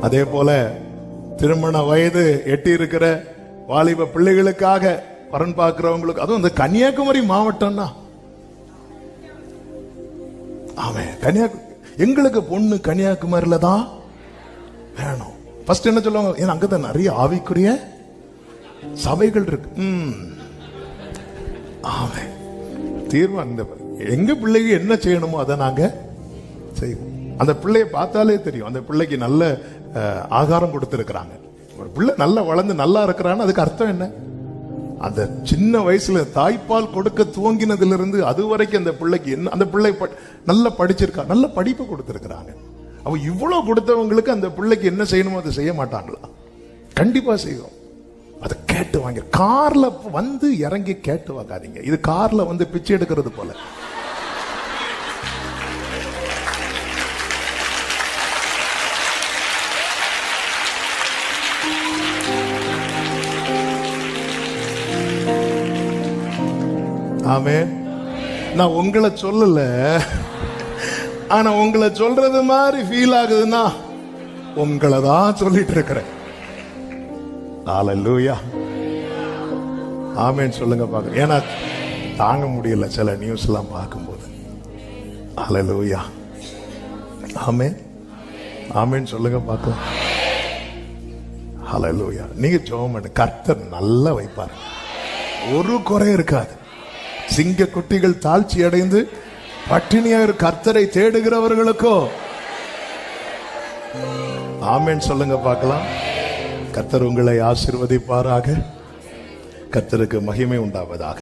அதே போல திருமண வயது எட்டி இருக்கிற வாலிப பிள்ளைகளுக்காக வரன் பார்க்கிறவங்களுக்கு அதுவும் இந்த கன்னியாகுமரி மாவட்டம்னா. ஆமே கன்னியாகுமரி எங்களுக்கு பொண்ணு கன்னியாகுமரியில தான் வேணும். ஃபர்ஸ்ட் என்ன சொல்லுவாங்க? ஏன்னா அங்கதான் நிறைய ஆவிக்குரிய சபைகள் இருக்கு. ம். ஆமென் தீர்மானம் எங்க பிள்ளைக்கு என்ன செய்யணுமோ அதை நாங்க செய்வோம். அந்த பிள்ளைய பார்த்தாலே தெரியும். அந்த பிள்ளைக்கு நல்ல ஆகாரம் கொடுத்துருக்குறாங்க. ஒரு பிள்ளை நல்லா வளர்ந்து நல்லா இருக்கிறான்னு அதுக்கு அர்த்தம் என்ன? அந்த சின்ன வயசுல தாய்ப்பால் கொடுக்க துவங்கினதிலிருந்து அது வரைக்கும் அந்த பிள்ளைக்கு என்ன அந்த பிள்ளை ப- நல்லா படிச்சிருக்கா நல்ல படிப்பு கொடுத்துருக்குறாங்க. அவ இவ்வளவு கொடுத்தவங்களுக்கு அந்த பிள்ளைக்கு என்ன செய்யணுமோ அதை செய்ய மாட்டாங்களா? கண்டிப்பா செய்வோம் அதை கேட்டு வாங்க கார்ல வந்து இறங்கி கேட்டு வாங்காதீங்க. இது கார்ல வந்து பிச்சை எடுக்கிறது போல. ஆமே நான் உங்களை சொல்லல. ஆனா உங்களை சொல்றது மாதிரி ஃபீல் ஆகுதுன்னா உங்களை தான் சொல்லிட்டு இருக்கிறேன். லூயா ஆமென் சொல்லுங்க பாக்க ஏன்னா தாங்க முடியல சில நியூஸ் எல்லாம் பார்க்கும்போது. அலலூயா ஆமே ஆமேன்னு சொல்லுங்க பார்க்கலாம். ஹalleluya நீங்க ஜோமன் கர்த்தர் நல்லா வைப்பாரு. ஒரு குறை இருக்காது. சிங்க குட்டிகள் தாழ்ச்சி அடைந்து பட்டினியாக கர்த்தரை தேடுகிறவர்களுக்கோ. ஆமேன் சொல்லுங்க பார்க்கலாம். கர்த்தர் உங்களை ஆசிர்வதிப்பாராக. கர்த்தருக்கு மகிமை உண்டாவதாக.